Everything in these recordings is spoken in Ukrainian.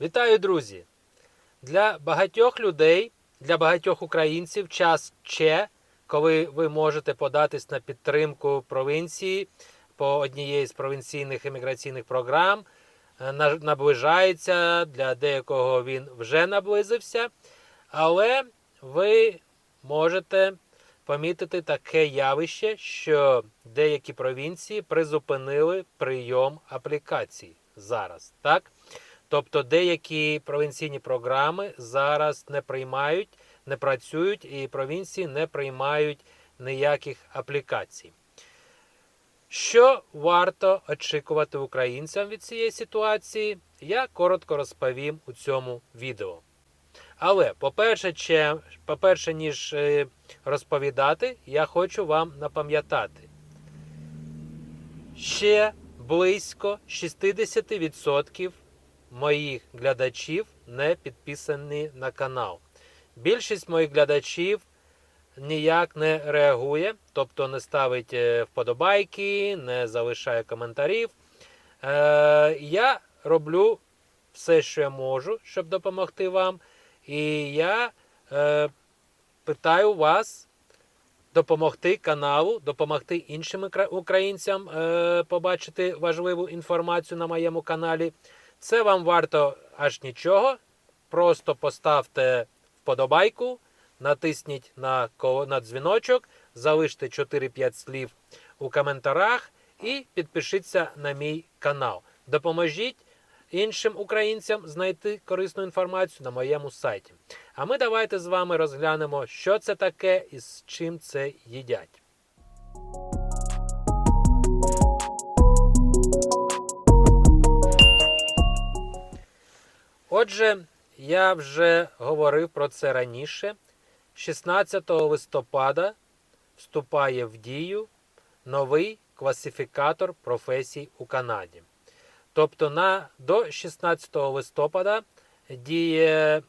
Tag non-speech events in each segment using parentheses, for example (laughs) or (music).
Вітаю, друзі! Для багатьох людей, для багатьох українців час Че, коли ви можете податись на підтримку провінції по однієї з провінційних імміграційних програм, е, наближається. Для деякого він вже наблизився. Але ви можете помітити таке явище, що деякі провінції призупинили прийом аплікацій зараз. Так? Тобто деякі провінційні програми зараз не приймають, не працюють, і провінції не приймають ніяких аплікацій. Що варто очікувати українцям від цієї ситуації, я коротко розповім у цьому відео. Але, по-перше, по-перше, ніж е, розповідати, я хочу вам напам'ятати. Ще близько 60% моїх глядачів не підписані на канал. Більшість моїх глядачів ніяк не реагує, тобто не ставить е, вподобайки, не залишає коментарів. Е, я роблю все, що я можу, щоб допомогти вам. І я е, питаю вас допомогти каналу, допомогти іншим українцям е, побачити важливу інформацію на моєму каналі. Це вам варто аж нічого. Просто поставте вподобайку, натисніть на, на дзвіночок, залиште 4-5 слів у коментарях і підпишіться на мій канал. Допоможіть іншим українцям знайти корисну інформацію на моєму сайті. А ми давайте з вами розглянемо, що це таке і з чим це їдять. Отже, я вже говорив про це раніше. 16 листопада вступає в дію новий класифікатор професій у Канаді. Тобто на, до 16 листопада діє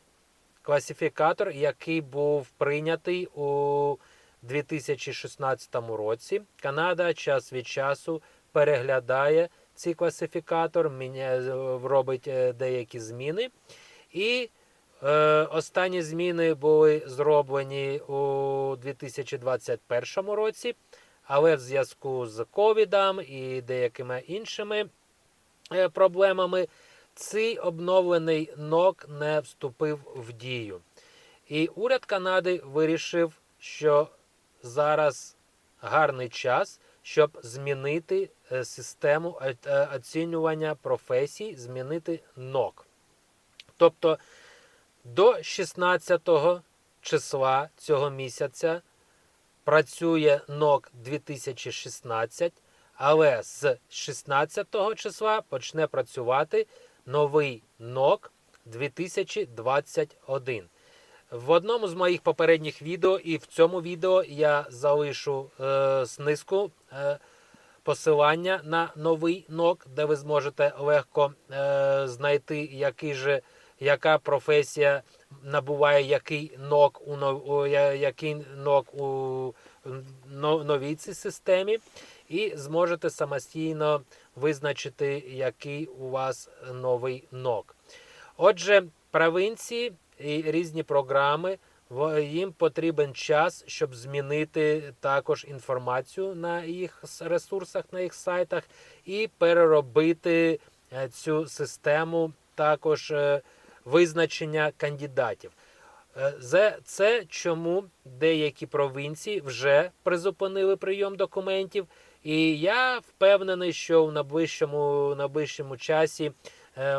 класифікатор, який був прийнятий у 2016 році. Канада час від часу переглядає цей класифікатор, робить е, деякі зміни. І е, останні зміни були зроблені у 2021 році, але в зв'язку з ковідом і деякими іншими е, проблемами цей обновлений НОК не вступив в дію. І уряд Канади вирішив, що зараз гарний час, щоб змінити е, систему е, е, оцінювання професій, змінити НОК. Тобто до 16 числа цього місяця працює НОК 2016, але з 16 числа почне працювати новий НОК 2021. В одному з моїх попередніх відео і в цьому відео я залишу е, знизку е, посилання на новий НОК, де ви зможете легко е, знайти, який же, яка професія набуває який НОК у, який НОК у новій цій системі, і зможете самостійно визначити, який у вас новий НОК. Отже, провінції і різні програми, їм потрібен час, щоб змінити також інформацію на їх ресурсах, на їх сайтах, і переробити е, цю систему також е, визначення кандидатів. Е, Це чому деякі провінції вже призупинили прийом документів, і я впевнений, що в найближчому, найближчому часі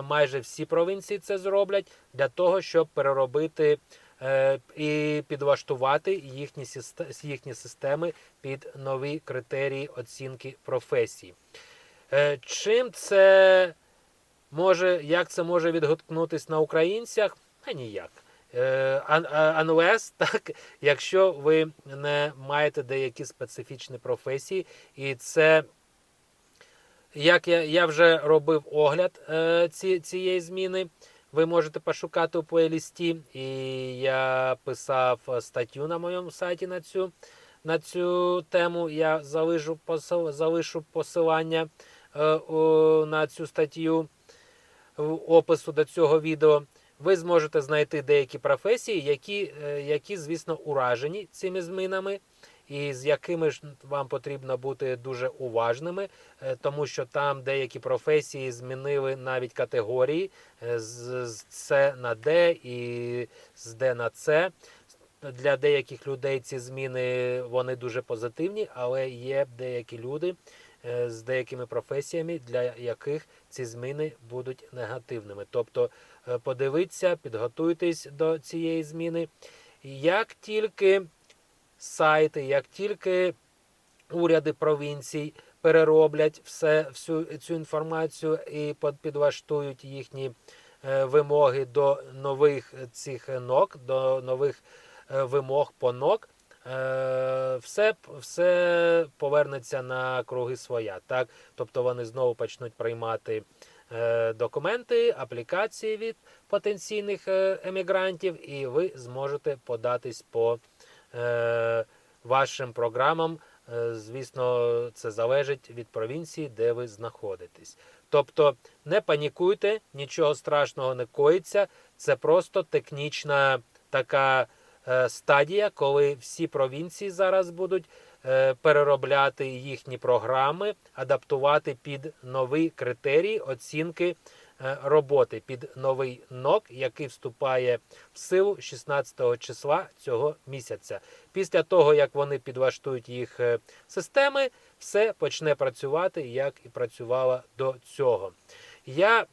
майже всі провінції це зроблять для того, щоб переробити і підлаштувати їхні, їхні системи під нові критерії оцінки професій. Е, Чим це може, як це може відгукнутися на українцях? А ніяк. Е, а- Unless, (laughs) так, якщо ви не маєте деякі специфічні професії, і це, як я, я вже робив огляд е, ці, цієї зміни, ви можете пошукати у плейлісті, і я писав статтю на моєму сайті на цю, на цю тему. Я залишу, залишу посилання е, на цю статтю. в опису до цього відео, ви зможете знайти деякі професії, які, е, які звісно, уражені цими змінами, і з якими ж вам потрібно бути дуже уважними, е, тому що там деякі професії змінили навіть категорії е, з С на Д і з Д на С. Для деяких людей ці зміни вони дуже позитивні, але є деякі люди е, з деякими професіями, для яких ці зміни будуть негативними. Тобто подивіться, підготуйтесь до цієї зміни. Як тільки сайти, як тільки уряди провінцій перероблять все, всю цю інформацію і підлаштують їхні е, вимоги до нових цих нок, до нових е, вимог по нок, е, все, все повернеться на круги своя. Так? Тобто вони знову почнуть приймати документи, аплікації від потенційних емігрантів, і ви зможете податись по вашим програмам. Е, Звісно, це залежить від провінції, де ви знаходитесь. Тобто не панікуйте, нічого страшного не коїться. Це просто технічна така е, стадія, коли всі провінції зараз будуть е, переробляти їхні програми, адаптувати під нові критерії оцінки е, роботи, під новий НОК, який вступає в силу 16 числа цього місяця. Після того, як вони підлаштують їх е, системи, все почне працювати, як і працювало до цього. Я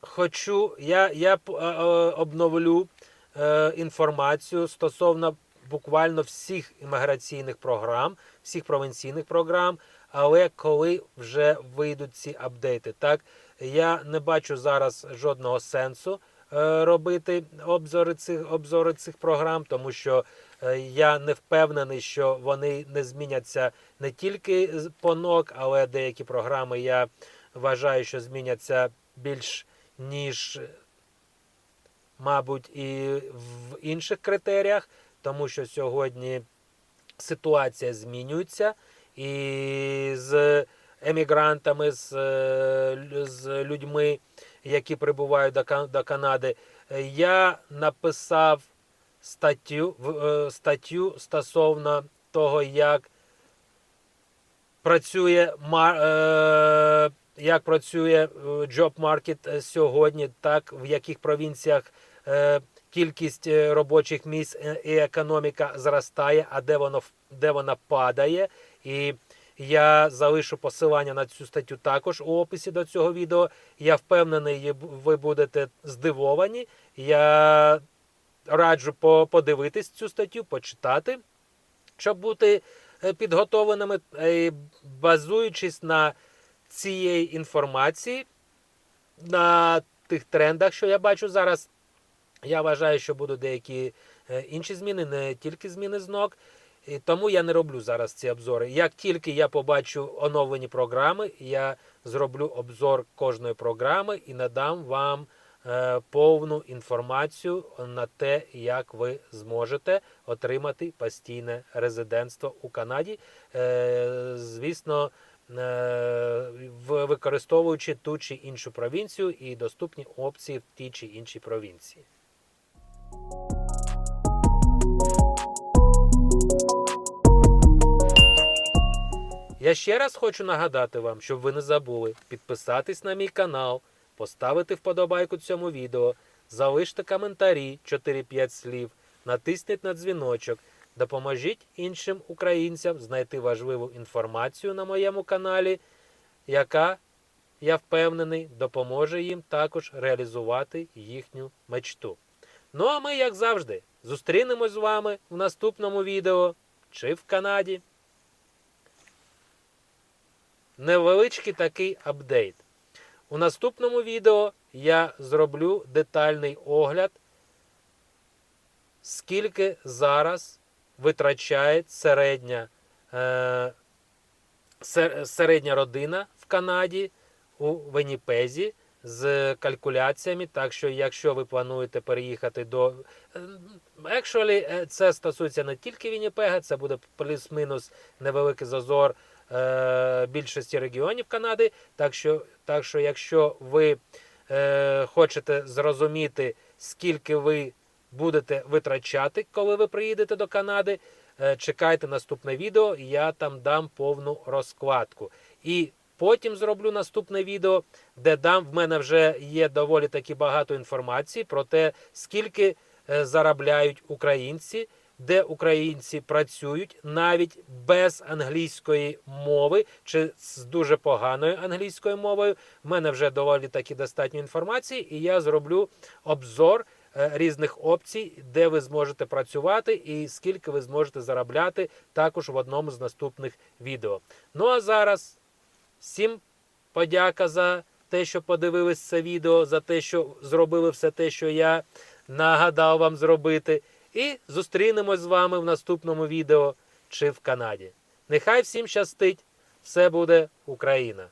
хочу, я, я е, е, обновлю е, інформацію стосовно буквально всіх імміграційних програм, всіх провінційних програм. Але коли вже вийдуть ці апдейти, так? Я не бачу зараз жодного сенсу е, робити обзори цих обзори цих програм, тому що е, я не впевнений, що вони не зміняться не тільки по НОК, але деякі програми я вважаю, що зміняться більш ніж, мабуть, і в інших критеріях, тому що сьогодні ситуація змінюється і з емігрантами, з, е, з людьми, які прибувають до, Канади. Я написав статтю, е, статтю стосовно того, як працює е, як працює market сьогодні, так в яких провінціях кількість робочих місць і економіка зростає, а де воно де вона падає. І я залишу посилання на цю статтю також у описі до цього відео. Я впевнений, ви будете здивовані. Я раджу подивитись цю статтю, почитати, щоб бути е, підготовленими, е, базуючись на цієї інформації, на тих трендах, що я бачу зараз. Я вважаю, що будуть деякі е, інші зміни, не тільки зміни з ног. І тому я не роблю зараз ці обзори. Як тільки я побачу оновлені програми, я зроблю обзор кожної програми і надам вам е, повну інформацію на те, як ви зможете отримати постійне резидентство у Канаді. Е, звісно, е, використовуючи ту чи іншу провінцію і доступні опції в тій чи іншій провінції. Я ще раз хочу нагадати вам, щоб ви не забули підписатись на мій канал, поставити вподобайку цьому відео, залиште коментарі 4-5 слів, натисніть на дзвіночок, допоможіть іншим українцям знайти важливу інформацію на моєму каналі, яка, я впевнений, допоможе їм також реалізувати їхню мечту. Ну а ми, як завжди, зустрінемось з вами в наступному відео чи в Канаді. Невеличкий такий апдейт. У наступному відео я зроблю детальний огляд, скільки зараз витрачає середня, е, середня родина в Канаді у Веніпезі з калькуляціями. Так що, якщо ви плануєте переїхати до. е, Actually, е, це стосується не тільки Вінніпега, це буде плюс-мінус невеликий зазор е, більшості регіонів Канади. Так що, так що якщо ви е, хочете зрозуміти, скільки ви будете витрачати, коли ви приїдете до Канади, е, чекайте наступне відео, я там дам повну розкладку. І потім зроблю наступне відео, де дам в мене вже є доволі таки багато інформації про те, скільки е, заробляють українці, де українці працюють навіть без англійської мови чи з дуже поганою англійською мовою. В мене вже доволі таки достатньо інформації, і я зроблю обзор е, різних опцій, де ви зможете працювати і скільки ви зможете заробляти також в одному з наступних відео. Ну а зараз всім подяка за те, що подивились це відео, за те, що зробили все те, що я нагадав вам зробити. І зустрінемось з вами в наступному відео чи в Канаді. Нехай всім щастить! Все буде Україна!